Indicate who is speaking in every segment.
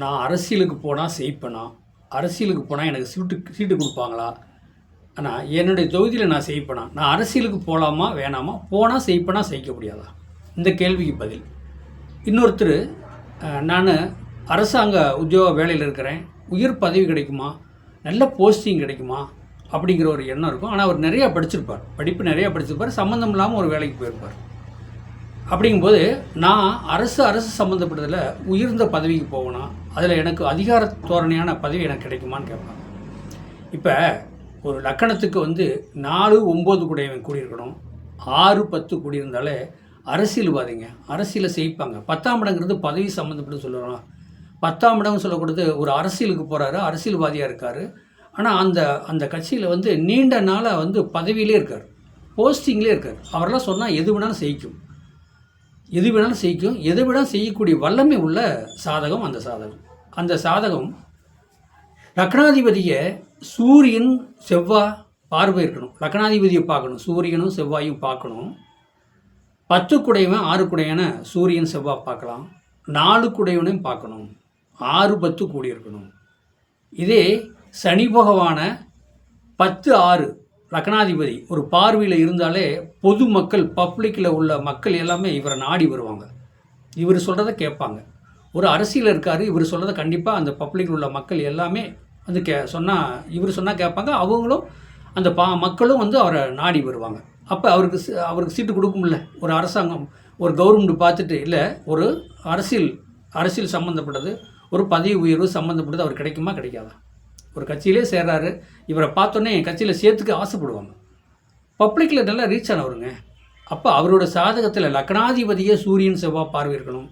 Speaker 1: நான் அரசியலுக்கு போனால் செய்ப்பேனா? அரசியலுக்கு போனால் எனக்கு சீட்டு சீட்டு கொடுப்பாங்களா? ஆனால் என்னுடைய தொகுதியில் நான் செய்ப்பேனா? நான் அரசியலுக்கு போகலாமா வேணாமா? போனால் செய்ப்பேனா செய்க்க முடியாதா? இந்த கேள்விக்கு பதில். இன்னொருத்தர் நான் அரசாங்க உத்தியோக வேலையில் இருக்கிறேன். உயர் பதவி கிடைக்குமா? நல்ல போஸ்டிங் கிடைக்குமா? அப்படிங்கிற ஒரு எண்ணம் இருக்கும். ஆனால் அவர் நிறையா படிச்சிருப்பார். படிப்பு நிறையா படிச்சிருப்பார். சம்மந்தம் இல்லாமல் ஒரு வேலைக்கு போயிருப்பார். அப்படிங்கும்போது நான் அரசு அரசு சம்மந்தப்பட்டதில் உயர்ந்த பதவிக்கு போகணும் அதில் எனக்கு அதிகார தோரணையான பதவி எனக்கு கிடைக்குமான்னு கேட்பாங்க. இப்போ ஒரு லக்கணத்துக்கு வந்து நாலு ஒம்பது கூடியவன் கூடியிருக்கணும். ஆறு பத்து கூடியிருந்தாலே அரசியல்வாதிங்க அரசியலை செய்ப்பாங்க. பத்தாம் இடங்கிறது பதவி சம்மந்தப்பட்டு சொல்லுறோம் பத்தாம் இடம் சொல்லக்கூடாது ஒரு அரசியலுக்கு போகிறாரு அரசியல்வாதியாக இருக்கார். ஆனால் அந்த அந்த கட்சியில் வந்து நீண்ட நாளாக வந்து பதவியிலே இருக்கார். போஸ்டிங்லேயே இருக்கார். அவரெல்லாம் சொன்னால் எது வேணாலும் செய்யும் எது வேணாலும் செய்யும் எது வேணாலும் செய்யக்கூடிய வல்லமை உள்ள சாதகம் அந்த சாதகம். அந்த சாதகம் லக்னாதிபதியை சூரியன் செவ்வாய் பார்வை இருக்கணும். லக்னாதிபதியை பார்க்கணும். சூரியனும் செவ்வாயும் பார்க்கணும். பத்து குடையவன் ஆறு குடையன சூரியன் செவ்வாய் பார்க்கலாம். நாலு குடையவனையும் பார்க்கணும். ஆறு பத்து கூடியிருக்கணும் இதே சனி பகவான பத்து ஆறு லக்னாதிபதி ஒரு பார்வையில் இருந்தாலே பொது மக்கள் பப்ளிக்கில் உள்ள மக்கள் எல்லாமே இவரை நாடி வருவாங்க. இவர் சொல்கிறத கேட்பாங்க. ஒரு அரசியல் இருக்கார் இவர் சொல்கிறத கண்டிப்பாக அந்த பப்ளிக்கில் உள்ள மக்கள் எல்லாமே வந்து கே சொன்னால் இவர் சொன்னால் கேட்பாங்க. அவங்களும் அந்த பா மக்களும் வந்து அவரை நாடி வருவாங்க. அப்போ அவருக்கு அவருக்கு சீட்டு கொடுக்கும்ல. ஒரு அரசாங்கம் ஒரு கவர்மெண்ட் பார்த்துட்டு இல்லை ஒரு அரசியல் அரசியல் சம்மந்தப்பட்டது ஒரு பதவி உயர்வு சம்மந்தப்பட்டது அவர் கிடைக்குமா கிடைக்காதா? ஒரு கட்சியிலே சேர்றாரு. இவரை பார்த்தோன்னே என் கட்சியில் சேர்த்துக்க ஆசைப்படுவாங்க. பப்ளிக்கில் நல்லா ரீச் ஆனவருங்க. அப்போ அவரோட சாதகத்தில் லக்னாதிபதியே சூரியன் செவ்வாய் பார்வை இருக்கணும்.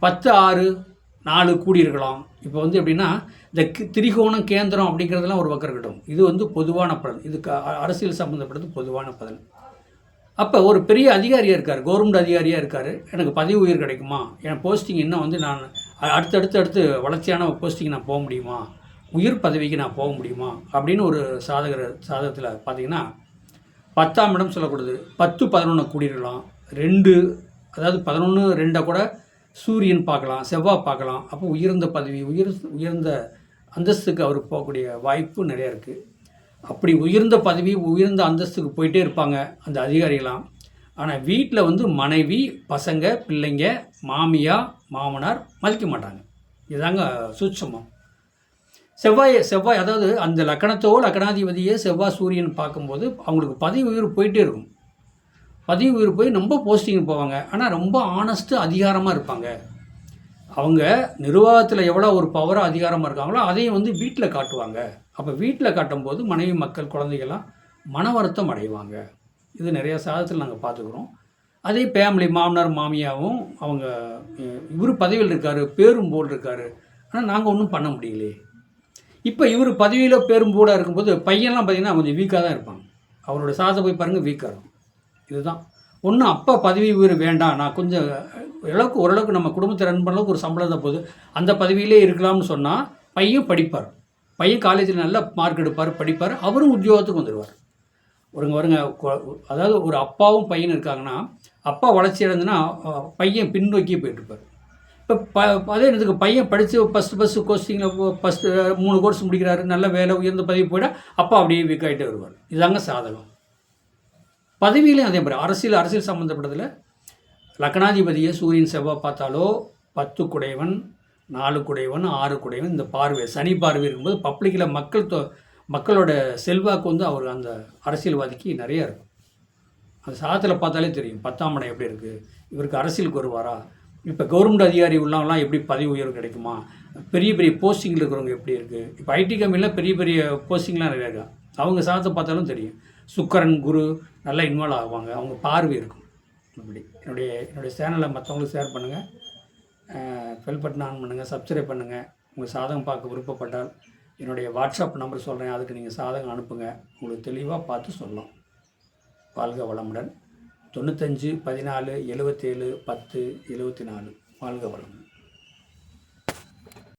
Speaker 1: பத்து ஆறு நாலு கூடி இருக்கலாம். இப்போ வந்து எப்படின்னா இந்த கி- திரிகோணம் கேந்திரம் அப்படிங்கிறதெல்லாம் ஒரு பக்கம் இருக்கட்டும். இது வந்து பொதுவான பலன். இது அரசியல் சம்மந்தப்பட்டது பொதுவான பலன். அப்போ ஒரு பெரிய அதிகாரியாக இருக்கார். கவர்மெண்ட் அதிகாரியாக இருக்கார். எனக்கு பதவி உயர் கிடைக்குமா? என் போஸ்டிங் இன்னும் வந்து நான் அடுத்தடுத்து அடுத்து வளர்ச்சியான போஸ்டிங் நான் போக முடியுமா? உயிர் பதவிக்கு நான் போக முடியுமா? அப்படின்னு ஒரு சாதகர் சாதகத்தில் பார்த்தீங்கன்னா பத்தாம் இடம் சொல்லக்கூடாது. பத்து பதினொன்று கூடிடலாம் ரெண்டு அதாவது பதினொன்று ரெண்டை கூட சூரியன் பார்க்கலாம் செவ்வாய் பார்க்கலாம். அப்போ உயர்ந்த பதவி உயர் உயர்ந்த அந்தஸ்துக்கு அவர் போகக்கூடிய வாய்ப்பு நிறையா இருக்குது அப்படி உயர்ந்த பதவி உயர்ந்த அந்தஸ்துக்கு போயிட்டே இருப்பாங்க அந்த அதிகாரிகளாம் ஆனால் வீட்டில் வந்து மனைவி பசங்க பிள்ளைங்க மாமியா மாமனார் மதிக்க மாட்டாங்க. இதுதாங்க சூட்சமம். செவ்வாய் செவ்வாய் அதாவது அந்த லக்கணத்தோ லக்கணாதிபதியே செவ்வாய் சூரியன் பார்க்கும்போது அவங்களுக்கு பதவி உயிர் போயிட்டே இருக்கும். பதவி உயிர் போய் ரொம்ப போஸ்டிங் போவாங்க. ஆனால் ரொம்ப ஆனஸ்ட்டு அதிகாரமாக இருப்பாங்க. அவங்க நிர்வாகத்தில் எவ்வளோ ஒரு பவராக அதிகாரமாக இருக்காங்களோ அதையும் வந்து வீட்டில் காட்டுவாங்க. அப்போ வீட்டில் காட்டும்போது மனைவி மக்கள் குழந்தைகள்லாம் மன வருத்தம் அடைவாங்க. இது நிறைய சாதத்தில் நாங்கள் பார்த்துக்குறோம். அதே ஃபேமிலி மாமனார் மாமியாவும் அவங்க இவர் பதவியில் இருக்கார் பேரும் போல் இருக்கார். ஆனால் நாங்கள் ஒன்றும் பண்ண முடியலையே. இப்போ இவர் பதவியில் பேரும் இருக்கும்போது பையன்லாம் பார்த்தீங்கன்னா கொஞ்சம் வீக்காக தான் இருப்பாங்க. அவரோட சாதத்தை போய் பாருங்கள் வீக்காக இருக்கும். இதுதான். ஒன்றும் அப்பா பதவி உயர் வேண்டாம். நான் கொஞ்சம் ஓரளவுக்கு ஓரளவுக்கு நம்ம குடும்பத்தை ரன் பண்ண அளவுக்கு ஒரு சம்பளம் தான் போகுது அந்த பதவியிலே இருக்கலாம்னு சொன்னால் பையன் படிப்பார். பையன் காலேஜில் நல்ல மார்க் எடுப்பார் படிப்பார். அவரும் உத்தியோகத்துக்கு வந்துடுவார் ஒருங்க வருங்க அதாவது ஒரு அப்பாவும் பையன் இருக்காங்கன்னா அப்பா வளர்ச்சி அடைந்துன்னா பையன் பின்னோக்கி போயிட்டுருப்பார் இப்போ ப அதே இதுக்கு பையன் படித்து ஃபஸ்ட்டு ஃபஸ்ட்டு கோச்சிங்கில் ஃபஸ்ட்டு மூணு கோர்ஸ் முடிக்கிறாரு. நல்ல வேலை உயர்ந்த பதவி போயிட்டா அப்பா அப்படியே வீக் ஆகிட்டே வருவார். இதுதாங்க சாதகம். பதவியிலையும் அதே மாதிரி. அரசியல் அரசியல் சம்மந்தப்பட்டதில் லக்னாதிபதியை சூரியன் செவ்வாய் பார்த்தாலோ பத்து குடைவன் நாலு குடைவன் ஆறு குடைவன் இந்த பார்வை சனி பார்வை இருக்கும்போது பப்ளிக்கில் மக்கள் தொ மக்களோட செல்வாக்கு வந்து அவர் அந்த அரசியல்வாதிக்கு நிறைய இருக்கும். அந்த சாதத்தில் பார்த்தாலே தெரியும். பத்தாம் இடம் எப்படி இருக்குது இவருக்கு அரசியலுக்கு வருவாரா? இப்போ கவர்மெண்ட் அதிகாரி உள்ளவங்களாம் எப்படி பதவி உயர்வு கிடைக்குமா? பெரிய பெரிய போஸ்டிங்கில் இருக்கிறவங்க எப்படி இருக்குது இப்போ ஐடி கம்பெனியில் பெரிய பெரிய போஸ்டிங்லாம் நிறையா இருக்கா அவங்க சாதத்தை பார்த்தாலும் தெரியும். சுக்கரன் குரு நல்லா இன்வால்வ் ஆவாங்க. அவங்க பார்வை இருக்கும். அப்படி. என்னுடைய என்னுடைய சேனலை மற்றவங்களுக்கு ஷேர் பண்ணுங்கள் பெல் பட்டன் ஆன் பண்ணுங்கள் சப்ஸ்கிரைப் பண்ணுங்கள் உங்கள் சாதகம் பார்க்க விருப்பப்பட்டால் என்னுடைய வாட்ஸ்அப் நம்பர் சொல்கிறேன் அதுக்கு நீங்கள் சாதகம் அனுப்புங்க. உங்களுக்கு தெளிவாக பார்த்து சொல்லலாம். வாழ்க வளமுடன். தொண்ணூத்தஞ்சு பதினாலு எழுவத்தேழு பத்து எழுவத்தி நாலு வாழ்க வளமுடன்.